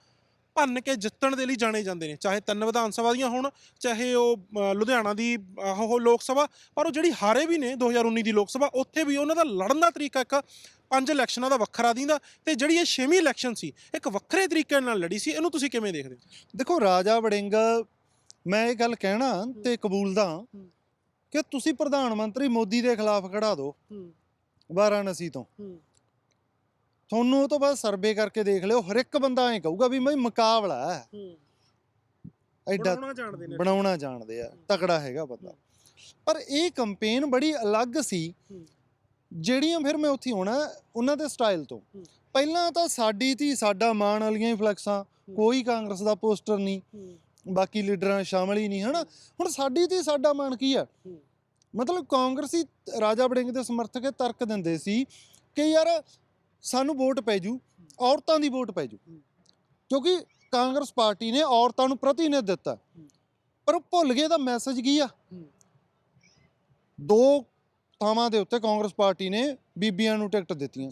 ਭੰਨ ਕੇ ਜਿੱਤਣ ਦੇ ਲਈ ਜਾਣੇ ਜਾਂਦੇ ਨੇ ਚਾਹੇ ਤਿੰਨ ਵਿਧਾਨ ਸਭਾ ਦੀਆਂ ਹੋਣ ਚਾਹੇ ਉਹ ਅ, ਲੁਧਿਆਣਾ ਦੀ ਅ, ਉਹ ਲੋਕ ਸਭਾ ਪਰ ਉਹ ਜਿਹੜੀ ਹਾਰੇ ਵੀ ਨੇ 2019 ਦੀ ਲੋਕ ਸਭਾ ਉੱਥੇ ਵੀ ਉਹਨਾਂ ਦਾ ਲੜਨ ਦਾ ਤਰੀਕਾ ਇੱਕ ਪੰਜ ਇਲੈਕਸ਼ਨਾਂ ਦਾ ਵੱਖਰਾ ਦਿੰਦਾ ਤੇ ਜਿਹੜੀ ਇਹ ਛੇਵੀਂ ਇਲੈਕਸ਼ਨ ਸੀ ਇੱਕ ਵੱਖਰੇ ਤਰੀਕੇ ਨਾਲ ਲੜੀ ਸੀ ਇਹਨੂੰ ਤੁਸੀਂ ਕਿਵੇਂ ਦੇਖਦੇ ਹੋ? ਦੇਖੋ ਰਾਜਾ ਵੜਿੰਗ ਮੈਂ ਇਹ ਗੱਲ ਕਹਿਣਾ ਤੇ ਕਬੂਲਦਾ ਕਿ ਤੁਸੀਂ ਪ੍ਰਧਾਨ ਮੰਤਰੀ ਮੋਦੀ ਦੇ ਖਿਲਾਫ ਖੜਾ ਦਿਓ ਵਾਰਾਣਸੀ ਤੋਂ। ਤੁਹਾਨੂੰ ਉਹ ਤੋਂ ਬਾਅਦ ਸਰਵੇ ਕਰਕੇ ਦੇਖ ਲਿਓ ਹਰ ਇੱਕ ਬੰਦਾ ਐਂ ਕਹੂਗਾ ਵੀ ਮੈਂ ਮੁਕਾਬਲਾ ਹੈ। ਐਡਾ ਬਣਾਉਣਾ ਜਾਣਦੇ ਨੇ। ਬਣਾਉਣਾ ਜਾਣਦੇ ਆ ਤਕੜਾ ਹੈਗਾ ਬੰਦਾ। ਪਰ ਇਹ ਕੰਪੇਨ ਬੜੀ ਅਲੱਗ ਸੀ। ਹੂੰ। ਜਿਹੜੀਆਂ ਫਿਰ ਮੈਂ ਉੱਥੇ ਹੋਣਾ ਉਹਨਾਂ ਦੇ ਸਟਾਈਲ ਤੋਂ। ਹੂੰ। ਪਹਿਲਾਂ ਤਾਂ ਸਾਡੀ ਧੀ ਸਾਡਾ ਮਾਣ ਵਾਲੀਆਂ ਹੀ ਫਲੈਕਸਾਂ ਕੋਈ ਕਾਂਗਰਸ ਦਾ ਪੋਸਟਰ ਨਹੀਂ ਬਾਕੀ ਲੀਡਰਾਂ ਸ਼ਾਮਲ ਹੀ ਨਹੀਂ ਹਨਾ? ਹੁਣ ਸਾਡੀ ਧੀ ਸਾਡਾ ਮਾਣ ਕੀ ਆ? ਹੂੰ। ਮਤਲਬ ਕਾਂਗਰਸੀ ਰਾਜਾ ਵੜਿੰਗ ਦੇ ਸਮਰਥਕ ਇਹ ਤਰਕ ਦਿੰਦੇ ਸੀ ਕਿ ਯਾਰ ਸਾਨੂੰ ਵੋਟ ਪੈ ਜੂ ਔਰਤਾਂ ਦੀ ਵੋਟ ਪੈ ਜੂ। ਕਿਉਂਕਿ ਕਾਂਗਰਸ ਪਾਰਟੀ ਨੇ ਔਰਤਾਂ ਨੂੰ ਪ੍ਰਤੀਨਿਧ ਦਿੱਤਾ। ਪਰ ਉਹ ਭੁੱਲ ਗਏ ਦਾ ਮੈਸੇਜ ਕੀ ਆ। ਦੋ ਥਾਵਾਂ ਦੇ ਉੱਤੇ ਕਾਂਗਰਸ ਪਾਰਟੀ ਨੇ ਬੀਬੀਆਂ ਨੂੰ ਟਿਕਟ ਦਿੱਤੀਆਂ।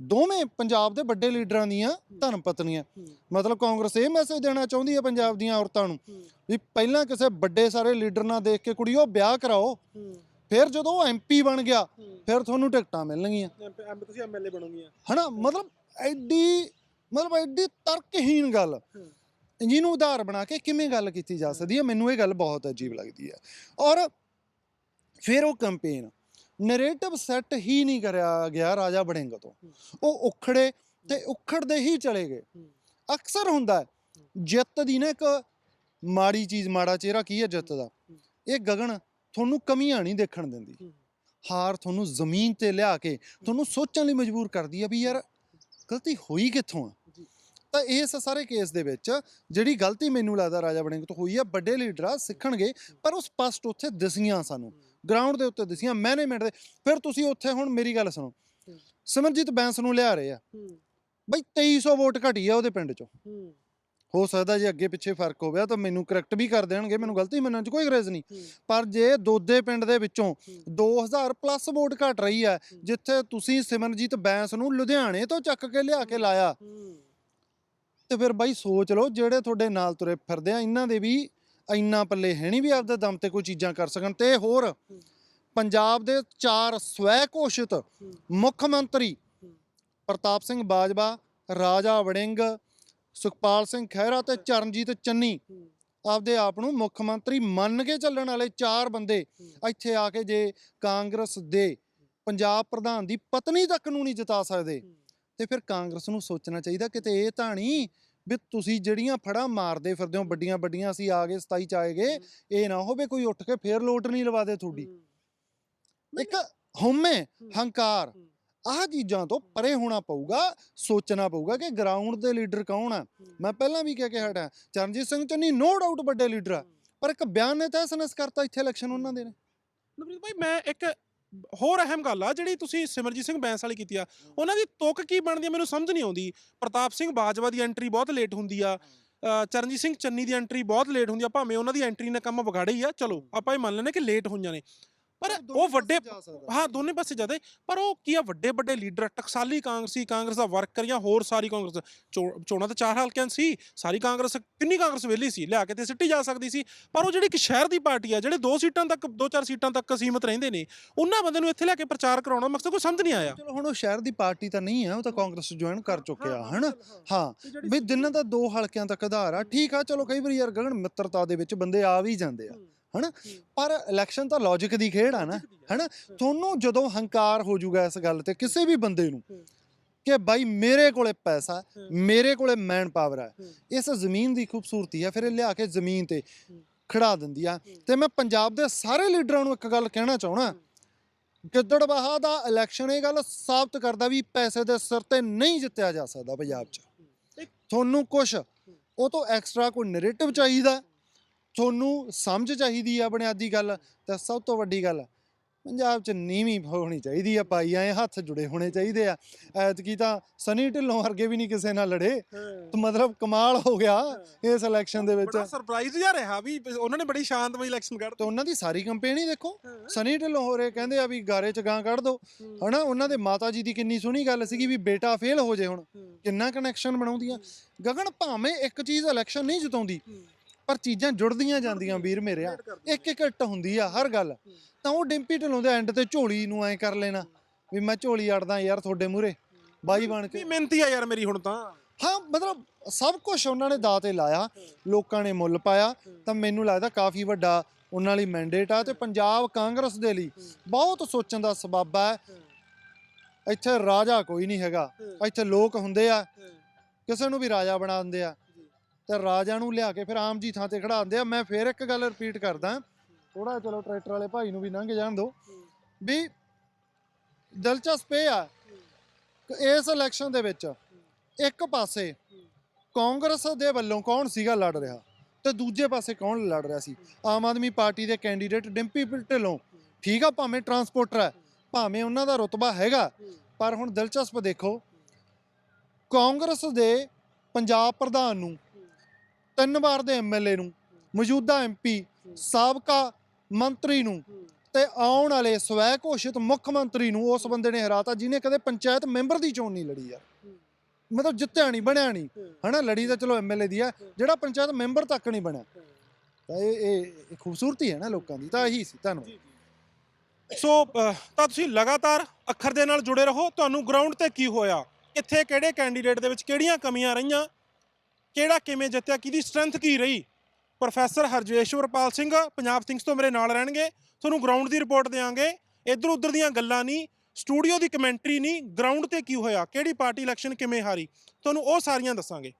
ਦੋਵੇਂ ਪੰਜਾਬ ਦੇ ਵੱਡੇ ਲੀਡਰਾਂ ਦੀਆਂ ਧਰਮ ਪਤਨੀਆਂ ਮਤਲਬ ਕਾਂਗਰਸ ਇਹ ਮੈਸੇਜ ਦੇਣਾ ਚਾਹੁੰਦੀ ਹੈ ਪੰਜਾਬ ਦੀਆਂ ਔਰਤਾਂ ਨੂੰ ਵੀ ਪਹਿਲਾਂ ਕਿਸੇ ਵੱਡੇ ਸਾਰੇ ਲੀਡਰ ਨਾਲ ਦੇਖ ਕੇ ਕੁੜੀਓ ਵਿਆਹ ਕਰਾਓ ਫਿਰ ਜਦੋਂ ਉਹ ਐਮਪੀ ਬਣ ਗਿਆ ਫਿਰ ਤੁਹਾਨੂੰ ਟਿਕਟਾਂ ਮਿਲਣਗੀਆਂ। ਤੁਸੀਂ ਐਮਐਲਏ ਬਣੋਗੀਆਂ। ਹਨਾ? ਮਤਲਬ ਐਡੀ ਮਤਲਬ ਐਡੀ ਤਰਕਹੀਣ ਗੱਲ। ਜਿਹਨੂੰ ਉਧਾਰ ਬਣਾ ਕੇ ਕਿਵੇਂ ਗੱਲ ਕੀਤੀ ਜਾ ਸਕਦੀ ਹੈ ਮੈਨੂੰ ਇਹ ਗੱਲ ਬਹੁਤ ਅਜੀਬ ਲੱਗਦੀ ਹੈ। ਔਰ ਫਿਰ ਉਹ ਕੈਂਪੇਨ ਨੈਰੇਟਿਵ ਸੈੱਟ ਹੀ ਨਹੀਂ ਕਰਿਆ ਗਿਆ ਰਾਜਾ ਬੜਿੰਗ ਤੋਂ। ਉਹ ਉਖੜੇ ਤੇ ਉਖੜਦੇ ਹੀ ਚਲੇ ਗਏ। ਅਕਸਰ ਹੁੰਦਾ ਜਿੱਤ ਦੀ ਨਾ ਇੱਕ ਮਾੜੀ ਚੀਜ਼ ਮਾੜਾ ਚਿਹਰਾ ਕੀ ਹੈ ਜਿੱਤ ਦਾ? ਇਹ ਗਗਨ ਤੁਹਾਨੂੰ ਕਮੀਆਂ ਨਹੀਂ ਦੇਖਣ ਦਿੰਦੀ। ਹਾਰ ਤੁਹਾਨੂੰ ਜ਼ਮੀਨ ਤੇ ਲਿਆ ਕੇ ਤੁਹਾਨੂੰ ਸੋਚਣ ਲਈ ਮਜਬੂਰ ਕਰਦੀ ਆ ਵੀ ਯਾਰ ਗਲਤੀ ਹੋਈ ਕਿੱਥੋਂ ਆ। ਤਾਂ ਇਸ ਸਾਰੇ ਕੇਸ ਦੇ ਵਿੱਚ ਜਿਹੜੀ ਗਲਤੀ ਮੈਨੂੰ ਲੱਗਦਾ ਰਾਜਾ ਵੜਿੰਗ ਤੋਂ ਹੋਈ ਆ ਵੱਡੇ ਲੀਡਰ ਆ ਸਿੱਖਣਗੇ ਪਰ ਉਹ ਸਪਸ਼ਟ ਉੱਥੇ ਦਿਸੀਆਂ ਸਾਨੂੰ। ਗਰਾਊਂਡ ਦੇ ਉੱਤੇ ਦਿਸੀਆਂ ਮੈਨੇਜਮੈਂਟ ਦੇ। ਫਿਰ ਤੁਸੀਂ ਉੱਥੇ ਹੁਣ ਮੇਰੀ ਗੱਲ ਸੁਣੋ। ਸਿਮਰਜੀਤ ਬੈਂਸ ਨੂੰ ਲਿਆ ਰਹੇ ਆ। ਬਈ 2300 ਵੋਟ ਘਟੀ ਆ ਉਹਦੇ ਪਿੰਡ ਚੋਂ। ਹੋ ਸਕਦਾ ਜੇ ਅੱਗੇ ਪਿੱਛੇ ਫ਼ਰਕ ਹੋਵੇ ਤਾਂ ਮੈਨੂੰ ਕਰੈਕਟ ਵੀ ਕਰ ਦੇਣਗੇ ਮੈਨੂੰ ਗਲਤੀ ਮੰਨਣ 'ਚ ਕੋਈ ਗਰੇਜ਼ ਨਹੀਂ। ਪਰ ਜੇ ਦੋਦੇ ਪਿੰਡ ਦੇ ਵਿੱਚੋਂ 2000 ਪਲੱਸ ਵੋਟ ਘਟ ਰਹੀ ਹੈ ਜਿੱਥੇ ਤੁਸੀਂ ਸਿਮਰਜੀਤ ਬੈਂਸ ਨੂੰ ਲੁਧਿਆਣੇ ਤੋਂ ਚੱਕ ਕੇ ਲਿਆ ਕੇ ਲਾਇਆ ਤੇ ਫਿਰ ਬਾਈ ਸੋਚ ਲਓ ਜਿਹੜੇ ਤੁਹਾਡੇ ਨਾਲ ਤੁਰੇ ਫਿਰਦੇ ਆ ਇਹਨਾਂ ਦੇ ਵੀ ਇੰਨਾ ਪੱਲੇ ਹੈ ਨਹੀਂ ਵੀ ਆਪਦੇ ਦਮ ਤੇ ਕੋਈ ਚੀਜ਼ਾਂ ਕਰ ਸਕਣ। ਤੇ ਹੋਰ ਪੰਜਾਬ ਦੇ ਚਾਰ ਸਵੈ ਘੋਸ਼ਿਤ ਮੁੱਖ ਮੰਤਰੀ ਪ੍ਰਤਾਪ ਸਿੰਘ ਬਾਜਵਾ ਰਾਜਾ ਵੜਿੰਗ ਸੁਖਪਾਲ ਸਿੰਘ ਖਹਿਰਾ ਤੇ ਚਰਨਜੀਤ ਚੰਨੀ ਆਪਦੇ ਆਪ ਨੂੰ ਮੁੱਖ ਮੰਤਰੀ ਮੰਨ ਕੇ ਚੱਲਣ ਵਾਲੇ ਚਾਰ ਬੰਦੇ ਇੱਥੇ ਆ ਕੇ ਜੇ ਕਾਂਗਰਸ ਦੇ ਪੰਜਾਬ ਪ੍ਰਧਾਨ ਦੀ ਪਤਨੀ ਤੱਕ ਨੂੰ ਨਹੀਂ ਜਿਤਾ ਸਕਦੇ ਤੇ ਫਿਰ ਕਾਂਗਰਸ ਨੂੰ ਸੋਚਣਾ ਚਾਹੀਦਾ ਕਿਤੇ ਇਹ ਤਾਂ ਨਹੀਂ ਵੀ ਤੁਸੀਂ ਜਿਹੜੀਆਂ ਫੜਾ ਮਾਰਦੇ ਫਿਰਦੇ ਹੋ ਵੱਡੀਆਂ ਵੱਡੀਆਂ ਅਸੀਂ ਆ ਗਏ 27 ਚ ਆਏ ਗਏ ਇਹ ਨਾ ਹੋਵੇ ਕੋਈ ਉੱਠ ਕੇ ਫੇਰ ਲੋਟ ਨਹੀਂ ਲਵਾ ਦੇ ਤੁਹਾਡੀ। ਇੱਕ ਹਉਮੈ ਹੰਕਾਰ ਆਹ ਚੀਜ਼ਾਂ ਤੋਂ ਪਰੇ ਹੋਣਾ ਪਊਗਾ ਸੋਚਣਾ ਪਊਗਾ ਕਿ ਗਰਾਊਂਡ ਦੇ ਲੀਡਰ ਕੌਣ ਆ। ਮੈਂ ਪਹਿਲਾਂ ਵੀ ਕਹਿ ਕੇ ਹਟਾ ਚਰਨਜੀਤ ਸਿੰਘ ਚੰਨੀ ਨੋ ਡਾਊਟ ਵੱਡੇ ਲੀਡਰ ਆ। ਪਰ ਇੱਕ ਬਿਆਨ ਨੇ ਤਹਿਸ-ਨਹਿਸ ਕਰਤਾ ਇੱਥੇ ਇਲੈਕਸ਼ਨ ਉਹਨਾਂ ਦੇ ਨੇ। ਨਵਰੀਤ ਭਾਈ ਮੈਂ ਇੱਕ ਹੋਰ ਅਹਿਮ ਗੱਲ ਆ ਜਿਹੜੀ ਤੁਸੀਂ ਸਿਮਰਜੀਤ ਸਿੰਘ ਬੈਂਸ ਵਾਲੀ ਕੀਤੀ ਆ ਉਹਨਾਂ ਦੀ ਤੁਕ ਕੀ ਬਣਦੀ ਆ ਮੈਨੂੰ ਸਮਝ ਨਹੀਂ ਆਉਂਦੀ। ਪ੍ਰਤਾਪ ਸਿੰਘ ਬਾਜਵਾ ਦੀ ਐਂਟਰੀ ਬਹੁਤ ਲੇਟ ਹੁੰਦੀ ਆ ਚਰਨਜੀਤ ਸਿੰਘ ਚੰਨੀ ਦੀ ਐਂਟਰੀ ਬਹੁਤ ਲੇਟ ਹੁੰਦੀ ਆ ਭਾਵੇਂ ਉਹਨਾਂ ਦੀ ਐਂਟਰੀ ਨੇ ਕੰਮ ਵਿਗਾੜੇ ਹੀ ਆ ਚਲੋ ਆਪਾਂ ਇਹ ਮੰਨ ਲੈਂਦੇ ਕਿ ਲੇਟ ਹੋਈਆਂ ਨੇ। ਪਰ ਉਹ ਵੱਡੇ ਹਾਂ ਦੋਨੇ ਪਾਸੇ ਜਾਂਦੇ ਪਰ ਉਹ ਕੀ ਆ ਵੱਡੇ ਵੱਡੇ ਲੀਡਰ ਟਕਸਾਲੀ ਕਾਂਗਰਸੀ ਕਾਂਗਰਸ ਦਾ ਵਰਕਰ ਜਾਂ ਹੋਰ ਸਾਰੀ ਕਾਂਗਰਸ। ਚੋਣਾਂ ਤਾਂ ਚਾਰ ਹਲਕਿਆਂ ਸੀ ਸਾਰੀ ਕਾਂਗਰਸ ਕਿੰਨੀ ਕਾਂਗਰਸ ਵਿਹਲੀ ਸੀ ਲਿਆ ਕੇ ਤੇ ਸਿੱਟੀ ਜਾ ਸਕਦੀ ਸੀ। ਪਰ ਉਹ ਜਿਹੜੀ ਇੱਕ ਸ਼ਹਿਰ ਦੀ ਪਾਰਟੀ ਆ ਜਿਹੜੇ ਦੋ ਸੀਟਾਂ ਤੱਕ ਦੋ ਚਾਰ ਸੀਟਾਂ ਤੱਕ ਸੀਮਤ ਰਹਿੰਦੇ ਨੇ ਉਹਨਾਂ ਬੰਦੇ ਨੂੰ ਇੱਥੇ ਲਿਆ ਕੇ ਪ੍ਰਚਾਰ ਕਰਾਉਣਾ ਮਕਸਦ ਕੋਈ ਸਮਝ ਨਹੀਂ ਆਇਆ। ਚਲੋ ਹੁਣ ਉਹ ਸ਼ਹਿਰ ਦੀ ਪਾਰਟੀ ਤਾਂ ਨਹੀਂ ਆ ਉਹ ਤਾਂ ਕਾਂਗਰਸ ਜੁਆਇਨ ਕਰ ਚੁੱਕਿਆ ਹਨਾ? ਹਾਂ। ਵੀ ਜਿਨ੍ਹਾਂ ਦਾ ਦੋ ਹਲਕਿਆਂ ਤੱਕ ਆਧਾਰ ਆ ਠੀਕ ਆ ਚਲੋ ਕਈ ਵਾਰੀ ਯਾਰ ਗਗਨ ਮਿੱਤਰਤਾ ਦੇ ਵਿੱਚ ਬੰਦੇ ਆ ਵੀ ਜਾਂਦੇ ਆ। ਹਨਾ? ਪਰ ਇਲੈਕਸ਼ਨ ਤਾਂ ਲੌਜੀਕ ਦੀ ਖੇਡ ਆ ਨਾ ਹਨਾ? ਤੁਹਾਨੂੰ ਜਦੋਂ ਹੰਕਾਰ ਹੋ ਜਾਊਗਾ ਇਸ ਗੱਲ ਤੇ ਕਿਸੇ ਵੀ ਬੰਦੇ ਨੂੰ। ਕਿ ਬਾਈ ਮੇਰੇ ਕੋਲੇ ਪੈਸਾ। ਮੇਰੇ ਕੋਲੇ ਮੈਨ ਪਾਵਰ ਹੂੰ। ਇਸ ਜ਼ਮੀਨ ਦੀ ਖੂਬਸੂਰਤੀ ਹੈ ਫਿਰ ਇਹ ਲਿਆ ਕੇ ਜ਼ਮੀਨ ਤੇ। ਖੜਾ ਦਿੰਦੀ ਆ। ਤੇ ਮੈਂ ਪੰਜਾਬ ਦੇ ਸਾਰੇ ਲੀਡਰਾਂ ਨੂੰ ਇੱਕ ਗੱਲ ਕਹਿਣਾ ਚਾਹਣਾ ਗਿੱਦੜਬਾਹਾ ਦਾ ਇਲੈਕਸ਼ਨ ਇਹ ਗੱਲ ਸਾਬਤ ਕਰਦਾ ਵੀ ਪੈਸੇ ਦੇ ਸਿਰ ਤੇ ਨਹੀਂ ਜਿੱਤਿਆ ਜਾ ਸਕਦਾ ਪੰਜਾਬ 'ਚ। ਤੁਹਾਨੂੰ ਕੁਛ ਉਹ ਤੋਂ ਐਕਸਟਰਾ ਕੋਈ ਨੈਰੇਟਿਵ ਚਾਹੀਦਾ? ਤੁਹਾਨੂੰ ਸਮਝ ਚਾਹੀਦੀ ਆ ਬੁਨਿਆਦੀ ਗੱਲ ਤੇ ਸਭ ਤੋਂ ਵੱਡੀ ਗੱਲ ਪੰਜਾਬ 'ਚ ਨੀਵੀਂ ਹੋਣੀ ਚਾਹੀਦੀ ਆ ਪਾਈ ਐ ਹੱਥ ਜੁੜੇ ਹੋਣੇ ਚਾਹੀਦੇ ਆ। ਐਤਕੀ ਤਾਂ ਸਨੀ ਢਿੱਲੋਂ ਵਰਗੇ ਵੀ ਨਹੀਂ ਕਿਸੇ ਨਾਲ ਲੜੇ ਤੇ ਮਤਲਬ ਕਮਾਲ ਹੋ ਗਿਆ ਇਸ ਇਲੈਕਸ਼ਨ ਦੇ ਵਿੱਚ। ਬੜਾ ਸਰਪ੍ਰਾਈਜ਼ ਜਿਹਾ ਰਿਹਾ ਵੀ ਉਹਨਾਂ ਨੇ ਬੜੀ ਸ਼ਾਂਤਮਈ ਇਲੈਕਸ਼ਨ ਤੇ ਕੱਢਤੀ ਉਹਨਾਂ ਦੀ ਸਾਰੀ ਕੰਪੇਨ ਹੀ ਦੇਖੋ ਸਨੀ ਢਿੱਲੋਂ ਹੋਰੇ ਕਹਿੰਦੇ ਆ ਵੀ ਗਾਰੇ ਚ ਗਾਂ ਕੱਢ ਦੋ। ਹਨਾ ਉਹਨਾਂ ਦੇ ਮਾਤਾ ਜੀ ਦੀ ਕਿੰਨੀ ਸੋਹਣੀ ਗੱਲ ਸੀਗੀ ਵੀ ਬੇਟਾ ਫੇਲ ਹੋ ਜੇ ਹੁਣ ਕਿੰਨਾ ਕਨੈਕਸ਼ਨ ਬਣਾਉਂਦੀਆਂ। ਗਗਨ ਭਾਵੇਂ ਇੱਕ ਚੀਜ਼ ਇਲੈਕਸ਼ਨ ਨਹੀਂ ਜਿਤਾਉਂਦੀ ਪਰ ਚੀਜ਼ਾਂ ਜੁੜਦੀਆਂ ਜਾਂਦੀਆਂ ਵੀਰ ਮੇਰਿਆ ਇੱਕ ਇੱਕ ਇੱਟ ਹੁੰਦੀ ਆ ਹਰ ਗੱਲ। ਤਾਂ ਉਹ ਡਿੰਪੀ ਢਿੱਲੋਂ ਦੇ ਐਂਡ ਤੇ ਝੋਲੀ ਨੂੰ ਐ ਕਰ ਲੈਣਾ ਵੀ ਮੈਂ ਝੋਲੀ ਅੜਦਾ ਯਾਰ ਤੁਹਾਡੇ ਮੂਰੇ ਬਾਈ ਬਣ ਕੇ। ਕੀ ਮਿਹਨਤੀ ਆ ਯਾਰ ਮੇਰੀ ਹੁਣ ਤਾਂ। ਹਾਂ ਮਤਲਬ ਸਭ ਕੁਝ ਉਹਨਾਂ ਨੇ ਦਾਅ ਤੇ ਲਾਇਆ ਲੋਕਾਂ ਨੇ ਮੁੱਲ ਪਾਇਆ। ਤਾਂ ਮੈਨੂੰ ਲੱਗਦਾ ਕਾਫੀ ਵੱਡਾ ਉਹਨਾਂ ਲਈ ਮੈਂਡੇਟ ਆ ਤੇ ਪੰਜਾਬ ਕਾਂਗਰਸ ਦੇ ਲਈ ਬਹੁਤ ਸੋਚਣ ਦਾ ਸਬਬ ਹੈ ਇੱਥੇ ਰਾਜਾ ਕੋਈ ਨਹੀਂ ਹੈਗਾ। ਇੱਥੇ ਲੋਕ ਹੁੰਦੇ ਆ। ਕਿਸੇ ਨੂੰ ਵੀ ਰਾਜਾ ਬਣਾ ਦਿੰਦੇ ਆ। ਤੇ ਰਾਜਾ ਨੂੰ ਲਿਆ ਕੇ ਫਿਰ ਆਮ ਜੀ ਥਾਂ ਤੇ ਖੜਾ ਦਿੰਦੇ ਆ। ਮੈਂ ਫਿਰ ਇੱਕ ਗੱਲ ਰਿਪੀਟ ਕਰਦਾ। ਥੋੜਾ ਚਲੋ ਟਰੈਕਟਰ ਵਾਲੇ ਭਾਈ ਨੂੰ ਵੀ ਲੰਘ ਜਾਣ ਦਿਓ। ਵੀ ਦਿਲਚਸਪ ਇਹ ਆ ਕਿ ਇਸ ਇਲੈਕਸ਼ਨ ਦੇ ਵਿੱਚ ਇੱਕ ਪਾਸੇ ਕਾਂਗਰਸ ਦੇ ਵੱਲੋਂ ਕੌਣ ਸੀਗਾ ਲੜ ਰਿਹਾ ਤੇ ਦੂਜੇ ਪਾਸੇ ਕੌਣ ਲੜ ਰਿਹਾ ਸੀ? ਆਮ ਆਦਮੀ ਪਾਰਟੀ ਦੇ ਕੈਂਡੀਡੇਟ ਡਿੰਪੀ ਢਿੱਲੋਂ। ਠੀਕ ਆ, ਭਾਵੇਂ ਟਰਾਂਸਪੋਰਟਰ ਹੈ ਭਾਵੇਂ ਉਹਨਾਂ ਦਾ ਰੁਤਬਾ ਹੈਗਾ, ਪਰ ਹੁਣ ਦਿਲਚਸਪ ਦੇਖੋ, ਕਾਂਗਰਸ ਦੇ ਪੰਜਾਬ ਪ੍ਰਧਾਨ ਨੂੰ ਤਿੰਨ ਵਾਰ ਦੇ ਐਮਐਲਏ ਨੂੰ, ਮੌਜੂਦਾ ਐਮਪੀ ਸਾਬਕਾ ਮੰਤਰੀ ਨੂੰ ਤੇ ਆਉਣ ਵਾਲੇ ਸਵੈ ਘੋਸ਼ਿਤ ਮੁੱਖ ਮੰਤਰੀ ਨੂੰ ਉਸ ਬੰਦੇ ਨੇ ਹਰਾਤਾ ਜਿਹਨੇ ਕਦੇ ਪੰਚਾਇਤ ਮੈਂਬਰ ਦੀ ਚੋਣ ਨਹੀਂ ਲੜੀ ਯਾਰ। ਮਤਲਬ ਜਿੱਤਿਆ ਨਹੀਂ, ਬਣਿਆ ਨਹੀਂ। ਹਨਾ, ਲੜੀ ਤਾਂ ਚਲੋ ਐਮਐਲਏ ਦੀ ਆ, ਜਿਹੜਾ ਪੰਚਾਇਤ ਮੈਂਬਰ ਤੱਕ ਨਹੀਂ ਬਣਿਆ। ਤਾਂ ਇਹ ਇਹ ਖੂਬਸੂਰਤੀ ਹੈ ਨਾ ਲੋਕਾਂ ਦੀ, ਤਾਂ ਇਹੀ ਸੀ, ਧੰਨਵਾਦ। ਸੋ ਤਾਂ ਤੁਸੀਂ ਲਗਾਤਾਰ ਅੱਖਰ ਦੇ ਨਾਲ ਜੁੜੇ ਰਹੋ, ਤੁਹਾਨੂੰ ਗਰਾਊਂਡ ਤੇ ਕੀ ਹੋਇਆ? ਇੱਥੇ ਕਿਹੜੇ ਕੈਂਡੀਡੇਟ ਦੇ ਵਿੱਚ ਕਿਹੜੀਆਂ ਕਮੀਆਂ ਰਹੀਆਂ? ਕਿਹੜਾ ਕਿਵੇਂ ਜਿੱਤਿਆ, ਕਿਹਦੀ ਸਟਰੈਂਥ ਕੀ ਰਹੀ? ਪ੍ਰੋਫੈਸਰ ਹਰਜੇਸ਼ਵਰਪਾਲ ਸਿੰਘ ਪੰਜਾਬ ਥਿੰਗਸ ਤੋਂ ਮੇਰੇ ਨਾਲ ਰਹਿਣਗੇ। ਤੁਹਾਨੂੰ ਗਰਾਊਂਡ ਦੀ ਰਿਪੋਰਟ ਦੇਵਾਂਗੇ ਇੱਧਰ ਉੱਧਰ ਦੀਆਂ ਗੱਲਾਂ ਨਹੀਂ ਸਟੂਡੀਓ ਦੀ ਕਮੈਂਟਰੀ ਨਹੀਂ ਗਰਾਊਂਡ ਤੇ ਕੀ ਹੋਇਆ, ਕਿਹੜੀ ਪਾਰਟੀ ਇਲੈਕਸ਼ਨ ਕਿਵੇਂ ਹਾਰੀ, ਤੁਹਾਨੂੰ ਉਹ ਸਾਰੀਆਂ ਦੱਸਾਂਗੇ।